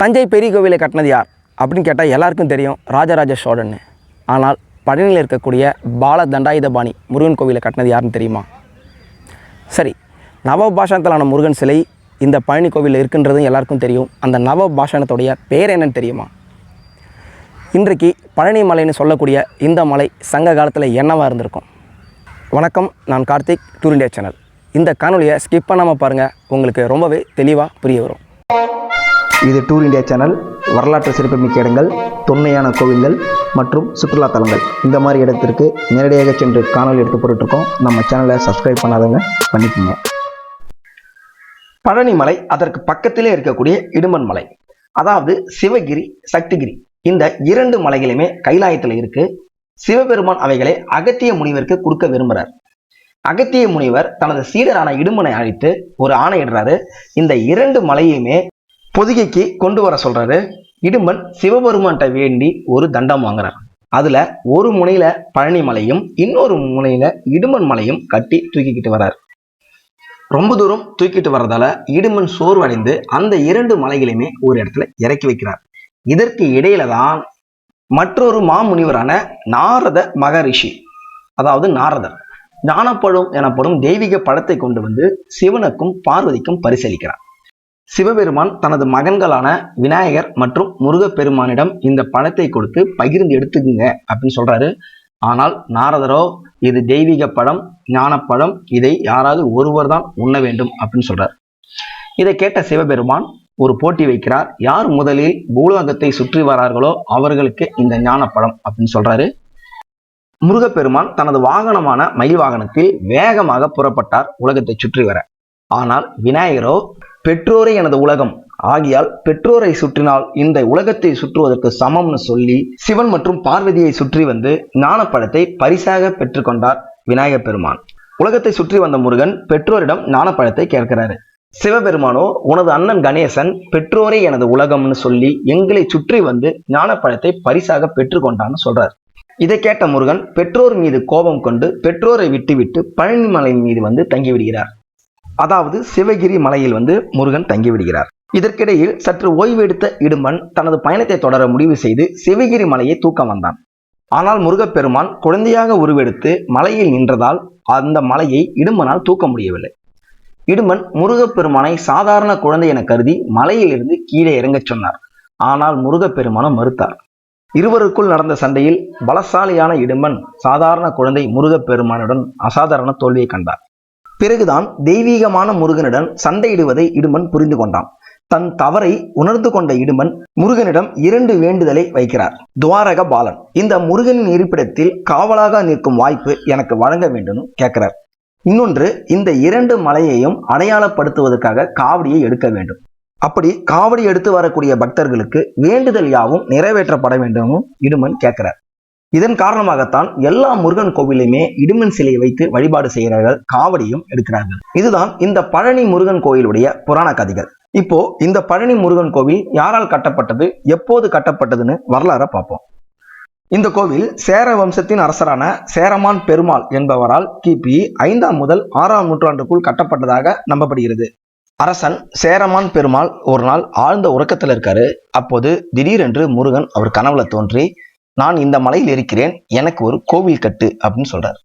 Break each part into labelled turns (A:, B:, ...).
A: தஞ்சை பெரிய கோவிலை கட்டினது யார்? அப்படின்னு கேட்டால் எல்லாருக்கும் தெரியும் ராஜராஜ சோழன்னு. ஆனால் பழனியில் இருக்கக்கூடிய பால தண்டாயுதபாணி முருகன் கோவிலை கட்டினது யாருன்னு தெரியுமா? சரி நவபாஷணத்திலான முருகன் சிலை இந்த பழனி கோவிலில் இருக்குன்றதும் எல்லாருக்கும் தெரியும். அந்த நவபாஷணத்துடைய பேர் என்னன்னு தெரியுமா? இன்றைக்கு பழனி மலைன்னு சொல்லக்கூடிய இந்த மலை சங்க காலத்தில் என்னவாக இருந்திருக்கும்? வணக்கம் நான் கார்த்திக் டூர் இந்தியா சேனல். இந்த காணொலியை ஸ்கிப் பண்ணாமல் பாருங்கள் உங்களுக்கு ரொம்பவே தெளிவாக புரிய வரும்.
B: இது டூர் இந்தியா சேனல் வரலாற்று சிறப்புமிக்க இடங்கள் தொன்மையான கோவில்கள் மற்றும் சுற்றுலா தலங்கள். இந்த மாதிரி இடத்திற்கு நேரடியாக சென்று காணொலி எடுத்து போட்டுருக்கோம் நம்ம சேனலை சப்ஸ்கிரைப் பண்ணாதவங்க பண்ணிக்கோங்க.
A: பழனி மலை அதற்கு பக்கத்திலே இருக்கக்கூடிய இடுமன் மலை. அதாவது சிவகிரி சக்திகிரி. இந்த இரண்டு மலைகளுமே கைலாயத்தில் இருக்கு. சிவபெருமான் அவைகளை அகத்திய முனிவருக்கு கொடுக்க விரும்புகிறார் அகத்திய முனிவர் தனது சீடரான இடுமனை அழைத்து ஒரு ஆணையிடுறாரு. இந்த இரண்டு மலையுமே பொதிகைக்கு கொண்டு வர சொல்றாரு. இடும்பன் சிவபெருமான்கிட்ட வேண்டி ஒரு தண்டம் வாங்குறார் அதுல ஒரு முனையில பழனி மலையும் இன்னொரு முனையில இடுமன் மலையும் கட்டி தூக்கிக்கிட்டு வர்றார் ரொம்ப தூரம் தூக்கிட்டு வர்றதால இடுமன் சோர்வடைந்து அந்த இரண்டு மலைகளையுமே ஒரு இடத்துல இறக்கி வைக்கிறார். இதற்கு இடையில தான் மற்றொரு மாமுனிவரான நாரத மகரிஷி அதாவது நாரதர் ஞானப்பழம் எனப்படும் தெய்வீக பழத்தை கொண்டு வந்து சிவனுக்கும் பார்வதிக்கும் பரிசளிக்கிறார். சிவபெருமான் தனது மகன்களான விநாயகர் மற்றும் முருகப்பெருமானிடம் இந்த படத்தை கொடுத்து பகிர்ந்து எடுத்துக்குங்க அப்படின்னு சொல்றாரு. ஆனால் நாரதரோ இது தெய்வீக படம் ஞானப்பழம் இதை யாராவது ஒருவர் தான் உண்ண வேண்டும் அப்படின்னு சொல்றார். இதை கேட்ட சிவபெருமான் ஒரு போட்டி வைக்கிறார். யார் முதலில் பூலோகத்தை சுற்றி வரார்களோ அவர்களுக்கு இந்த ஞானப்பழம் அப்படின்னு சொல்றாரு. முருகப்பெருமான் தனது வாகனமான மயில் வாகனத்தில் வேகமாக புறப்பட்டார் உலகத்தை சுற்றி வர. ஆனால் விநாயகரோ பெற்றோரே எனது உலகம். ஆகியால் பெற்றோரை சுற்றினால் இந்த உலகத்தை சுற்றுவதற்கு சமம்னு சொல்லி சிவன் மற்றும் பார்வதியை சுற்றி வந்து ஞானப்பழத்தை பரிசாக பெற்றுக்கொண்டார் விநாயகப் பெருமான். உலகத்தை சுற்றி வந்த முருகன் பெற்றோரிடம் ஞானப்பழத்தை கேட்கிறாரு. சிவபெருமானோ உனது அண்ணன் கணேசன் பெற்றோரே எனது உலகம்னு சொல்லி எங்களை சுற்றி வந்து ஞானப்பழத்தை பரிசாக பெற்றுக்கொண்டான்னு சொல்றார். இதை கேட்ட முருகன் பெற்றோர் மீது கோபம் கொண்டு பெற்றோரை விட்டுவிட்டு பழனிமலை மீது வந்து தங்கிவிடுகிறார். அதாவது சிவகிரி மலையில் வந்து முருகன் தங்கிவிடுகிறார். இதற்கிடையில் சற்று ஓய்வு எடுத்த இடுமன் தனது பயணத்தை தொடர முடிவு செய்து சிவகிரி மலையை தூக்க வந்தான். ஆனால் முருகப்பெருமான் குழந்தையாக உருவெடுத்து மலையில் நின்றதால் அந்த மலையை இடுமனால் தூக்க முடியவில்லை. இடுமன் முருகப்பெருமானை சாதாரண குழந்தை என கருதி மலையிலிருந்து கீழே இறங்கச் சொன்னார். ஆனால் முருகப்பெருமானம் மறுத்தார். இருவருக்குள் நடந்த சண்டையில் பலசாலியான இடுமன் சாதாரண குழந்தை முருகப்பெருமானுடன் அசாதாரண தோல்வியை கண்டார். பிறகுதான் தெய்வீகமான முருகனிடம் சண்டையிடுவதை இடுமன் புரிந்து கொண்டான். தன் தவறை உணர்ந்து கொண்ட இடுமன் முருகனிடம் இரண்டு வேண்டுதலை வைக்கிறார். துவாரக பாலன் இந்த முருகனின் இருப்பிடத்தில் காவலாக நிற்கும் வாய்ப்பு எனக்கு வழங்க வேண்டும் கேட்கிறார். இன்னொன்று இந்த இரண்டு மலையையும் அடையாளப்படுத்துவதற்காக காவடியை எடுக்க வேண்டும். அப்படி காவடி எடுத்து வரக்கூடிய பக்தர்களுக்கு வேண்டுதல் யாவும் நிறைவேற்றப்பட வேண்டும் இடுமன் கேட்கிறார். இதன் காரணமாகத்தான் எல்லா முருகன் கோவிலையுமே இடுமன் சிலையை வைத்து வழிபாடு செய்கிறார்கள் காவடியும் எடுக்கிறார்கள். இதுதான் இந்த பழனி முருகன் கோயிலுடைய புராண கதைகள். இப்போ இந்த பழனி முருகன் கோவில் யாரால் கட்டப்பட்டது எப்போது கட்டப்பட்டதுன்னு வரலாற பார்ப்போம். இந்த கோவில் சேர வம்சத்தின் அரசரான சேரமான் பெருமாள் என்பவரால் கிபி ஐந்தாம் முதல் ஆறாம் நூற்றாண்டுக்குள் கட்டப்பட்டதாக நம்பப்படுகிறது. அரசன் சேரமான் பெருமாள் ஒரு நாள் ஆழ்ந்த உறக்கத்தில் இருக்காரு அப்போது திடீரென்று முருகன் அவர் கனவுல தோன்றி நான் இந்த மலையில் இருக்கிறேன் எனக்கு ஒரு கோவில் கட்டு அப்படின்னு சொல்றார்.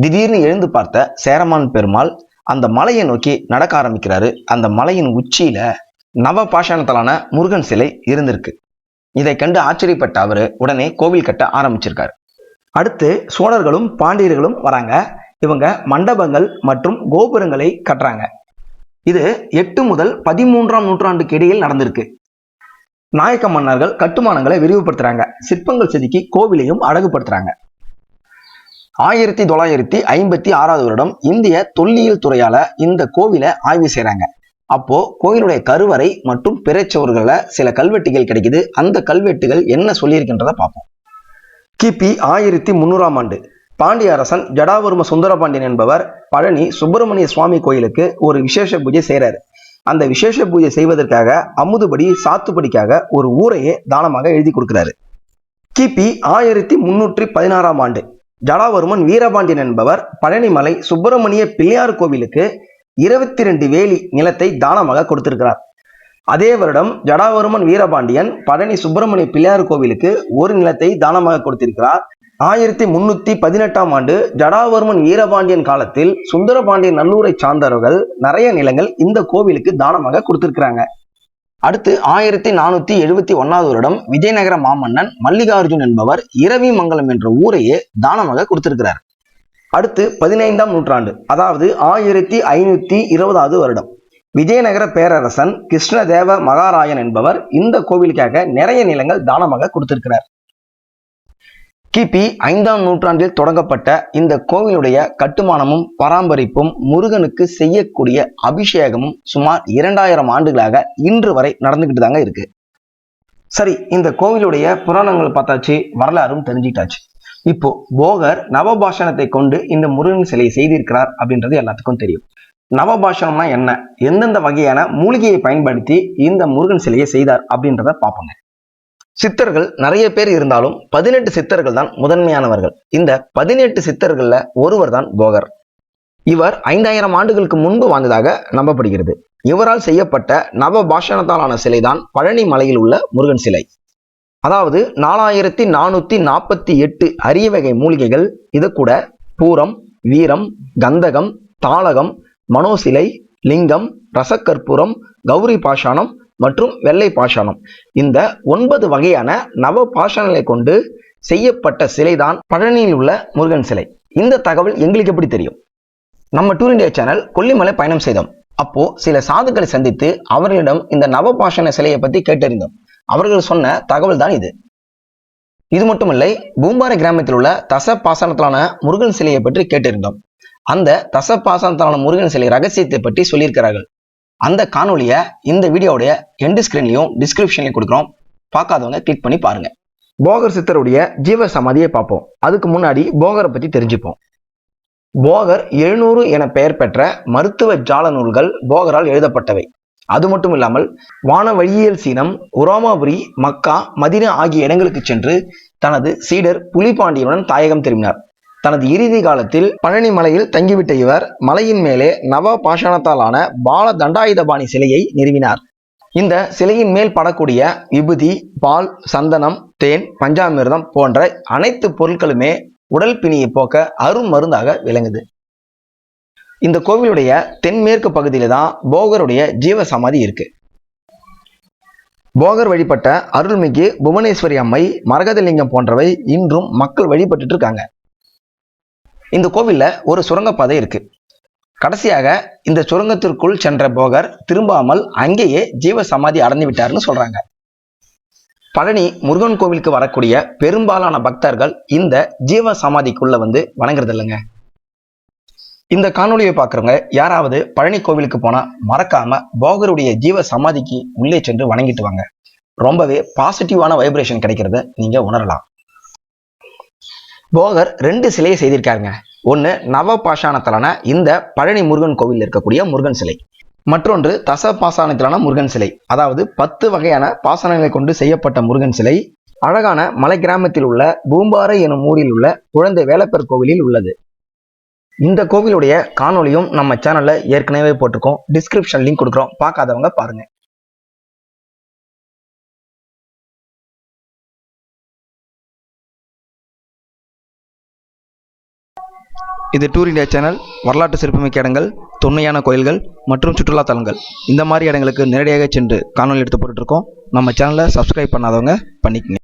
A: திடீர்னு எழுந்து பார்த்த சேரமான் பெருமாள் அந்த மலையை நோக்கி நடக்க ஆரம்பிக்கிறாரு. அந்த மலையின் உச்சியில நவ பாஷாணத்தாலான முருகன் சிலை இருந்திருக்கு. இதை கண்டு ஆச்சரியப்பட்ட அவரு உடனே கோவில் கட்ட ஆரம்பிச்சிருக்காரு. அடுத்து சோழர்களும் பாண்டியர்களும் வராங்க. இவங்க மண்டபங்கள் மற்றும் கோபுரங்களை கட்டுறாங்க. இது எட்டு முதல் பதிமூன்றாம் நூற்றாண்டுக்கு இடையில் நடந்திருக்கு. நாயக்க மன்னர்கள் கட்டுமானங்களை விரிவுபடுத்துறாங்க. சிற்பங்கள் செதுக்கி கோவிலையும் அழகுபடுத்துறாங்க. ஆயிரத்தி தொள்ளாயிரத்தி ஐம்பத்தி ஆறாவது வருடம் இந்திய தொல்லியல் துறையால இந்த கோவிலை ஆய்வு செய்றாங்க. அப்போ கோயிலுடைய கருவறை மற்றும் பிறச்சவர்கள சில கல்வெட்டுகள் கிடைக்குது. அந்த கல்வெட்டுகள் என்ன சொல்லியிருக்கின்றத பார்ப்போம். கிபி ஆயிரத்தி முன்னூறாம் ஆண்டு. பாண்டிய அரசன் ஜடாவர்ம சுந்தரபாண்டியன் என்பவர் பழனி சுப்பிரமணிய சுவாமி கோயிலுக்கு ஒரு விசேஷ பூஜை செய்றாரு. அந்த விசேஷ பூஜை செய்வதற்காக அமுதுபடி சாத்துப்படிக்காக ஒரு ஊரையே தானமாக எழுதி கொடுக்கிறாரு. கிபி ஆயிரத்தி முன்னூற்றி பதினாறாம் ஆண்டு. ஜடாவர்மன் வீரபாண்டியன் என்பவர் பழனிமலை சுப்பிரமணிய பிள்ளையார் கோவிலுக்கு இருபத்தி ரெண்டு வேலி நிலத்தை தானமாக கொடுத்திருக்கிறார். அதே வருடம் ஜடாவர்மன் வீரபாண்டியன் பழனி சுப்பிரமணிய பிள்ளையார் கோவிலுக்கு ஒரு நிலத்தை தானமாக கொடுத்திருக்கிறார். ஆயிரத்தி முன்னூத்தி பதினெட்டாம் ஆண்டு ஜடாவர்மன் வீரபாண்டியன் காலத்தில் சுந்தரபாண்டியன் நல்லூரை சார்ந்தவர்கள் நிறைய நிலங்கள் இந்த கோவிலுக்கு தானமாக கொடுத்திருக்கிறாங்க. அடுத்து ஆயிரத்தி நானூத்தி எழுபத்தி ஒன்னாவது வருடம் விஜயநகர மாமன்னன் மல்லிகார்ஜுன் என்பவர் இரவி மங்கலம் என்ற ஊரையே தானமாக கொடுத்திருக்கிறார். அடுத்து பதினைந்தாம் நூற்றாண்டு அதாவது ஆயிரத்தி ஐநூத்தி இருபதாவது வருடம். விஜயநகர பேரரசன் கிருஷ்ணதேவ மகாராயன் என்பவர் இந்த கோவிலுக்காக நிறைய நிலங்கள் தானமாக கொடுத்திருக்கிறார். கிபி ஐந்தாம் நூற்றாண்டில் தொடங்கப்பட்ட இந்த கோவிலுடைய கட்டுமானமும் பராமரிப்பும் முருகனுக்கு செய்யக்கூடிய அபிஷேகமும் சுமார் இரண்டாயிரம் ஆண்டுகளாக இன்று வரை நடந்துகிட்டு தாங்க இருக்கு. சரி இந்த கோவிலுடைய புராணங்கள் பார்த்தாச்சு வரலாறும் தெரிஞ்சுக்கிட்டாச்சு இப்போ போகர் நவபாஷணத்தை கொண்டு இந்த முருகன் சிலையை செய்திருக்கிறார் அப்படின்றது எல்லாத்துக்கும் தெரியும். நவபாஷணம்னா என்ன? எந்தெந்த வகையான மூலிகையை பயன்படுத்தி இந்த முருகன் சிலையை செய்தார் அப்படின்றத பார்ப்போங்க. சித்தர்கள் நிறைய பேர் இருந்தாலும் பதினெட்டு சித்தர்கள் தான் முதன்மையானவர்கள். இந்த பதினெட்டு சித்தர்கள்ல ஒருவர் தான் போகர். இவர் ஐந்தாயிரம் ஆண்டுகளுக்கு முன்பு வாழ்ந்ததாக நம்பப்படுகிறது. இவரால் செய்யப்பட்ட நவ பாஷணத்தாலான சிலைதான் பழனி மலையில் உள்ள முருகன் சிலை. அதாவது நாலாயிரத்தி நானூத்தி நாற்பத்தி எட்டு அரிய வகை மூலிகைகள் இது கூட பூரம் வீரம் கந்தகம் தாளகம் மனோசிலை லிங்கம் ரசக்கற்பூரம் கௌரி பாஷாணம் மற்றும் வெள்ளை பாஷாணம். இந்த ஒன்பது வகையான நவ பாஷாணங்களை கொண்டு செய்யப்பட்ட சிலைதான் பழனியில் உள்ள முருகன் சிலை. இந்த தகவல் எங்களுக்கு எப்படி தெரியும்? நம்ம டூர் இந்தியா சேனல் கொல்லிமலை பயணம் செய்தோம். அப்போ சில சாதுக்களை சந்தித்து அவர்களிடம் இந்த நவபாஷண சிலையை பத்தி கேட்டறிந்தோம். அவர்கள் சொன்ன தகவல் தான் இது. இது மட்டுமில்லை பூம்பாறை கிராமத்தில் உள்ள தச பாசனத்திலான முருகன் சிலையை பற்றி கேட்டிருந்தோம் அந்த தச பாசனத்திலான முருகன் சிலை ரகசியத்தை பற்றி சொல்லியிருக்கிறார்கள். அந்த காணொலியை இந்த வீடியோடைய எண்டு ஸ்கிரீன்லையும் டிஸ்கிரிப்ஷன்லையும் கொடுக்குறோம். பார்க்காதவங்க கிளிக் பண்ணி பாருங்க. போகர் சித்தருடைய ஜீவ சமாதியை பார்ப்போம். அதுக்கு முன்னாடி போகரை பற்றி தெரிஞ்சுப்போம். போகர் எழுநூறு என பெயர் பெற்ற மருத்துவ ஜால நூல்கள் போகரால் எழுதப்பட்டவை. அது மட்டும் இல்லாமல் வான வழியியல் சீனம் உரோமாபுரி மக்கா மதினா ஆகிய இடங்களுக்கு சென்று தனது சீடர் புலிபாண்டியனுடன் தாயகம் திரும்பினார். தனது இறுதி காலத்தில் பழனி மலையில் தங்கிவிட்ட இவர் மலையின் மேலே நவ பாஷாணத்தாலான பால தண்டாயுதபாணி சிலையை நிறுவினார். இந்த சிலையின் மேல் படக்கூடிய விபூதி பால் சந்தனம் தேன் பஞ்சாமிர்தம் போன்ற அனைத்து பொருட்களுமே உடல் பிணியை போக்க அரும் மருந்தாக விளங்குது. இந்த கோவிலுடைய தென்மேற்கு பகுதியில தான் போகருடைய ஜீவ சமாதி இருக்கு. போகர் வழிபட்ட அருள்மிகு புவனேஸ்வரி அம்மை மரகதலிங்கம் போன்றவை இன்றும் மக்கள் வழிபட்டு இருக்காங்க. இந்த கோவிலில் ஒரு சுரங்கப்பாதை இருக்கு. கடைசியாக இந்த சுரங்கத்திற்குள் சென்ற போகர் திரும்பாமல் அங்கேயே ஜீவ சமாதி அடைந்து விட்டார்னு சொல்றாங்க. பழனி முருகன் கோவிலுக்கு வரக்கூடிய பெரும்பாலான பக்தர்கள் இந்த ஜீவ சமாதிக்குள்ள வந்து வணங்குறது இல்லைங்க இந்த காணொலியை பார்க்குறவங்க யாராவது பழனி கோவிலுக்கு போனால் மறக்காம போகருடைய ஜீவ சமாதிக்கு உள்ளே சென்று வணங்கிட்டு வாங்க. ரொம்பவே பாசிட்டிவான வைப்ரேஷன் கிடைக்கிறத. நீங்கள் உணரலாம். போகர் ரெண்டு சிலையை செய்திருக்காருங்க. ஒன்று நவ பாஷாணத்திலான இந்த பழனி முருகன் கோவிலில் இருக்கக்கூடிய முருகன் சிலை. மற்றொன்று தச பாசாணத்திலான முருகன் சிலை. அதாவது பத்து வகையான பாசனங்களை கொண்டு செய்யப்பட்ட முருகன் சிலை. அழகான மலை கிராமத்தில் உள்ள பூம்பாறை எனும் ஊரில் உள்ள குழந்தை வேலப்பர் கோவிலில் உள்ளது. இந்த கோவிலுடைய காணொளியும் நம்ம சேனல்ல ஏற்கனவே போட்டிருக்கோம். டிஸ்கிரிப்ஷன் லிங்க் கொடுக்குறோம். பார்க்காதவங்க பாருங்க.
B: இது டூர் இந்தியா சேனல் வரலாற்று சிறப்புமிக்க இடங்கள் தொன்மையான கோயில்கள் மற்றும் சுற்றுலா தலங்கள். இந்த மாதிரி இடங்களுக்கு நேரடியாக சென்று காணொலி எடுத்து போட்டுருக்கோம் நம்ம சேனலை சப்ஸ்கிரைப் பண்ணாதவங்க பண்ணிக்கங்க.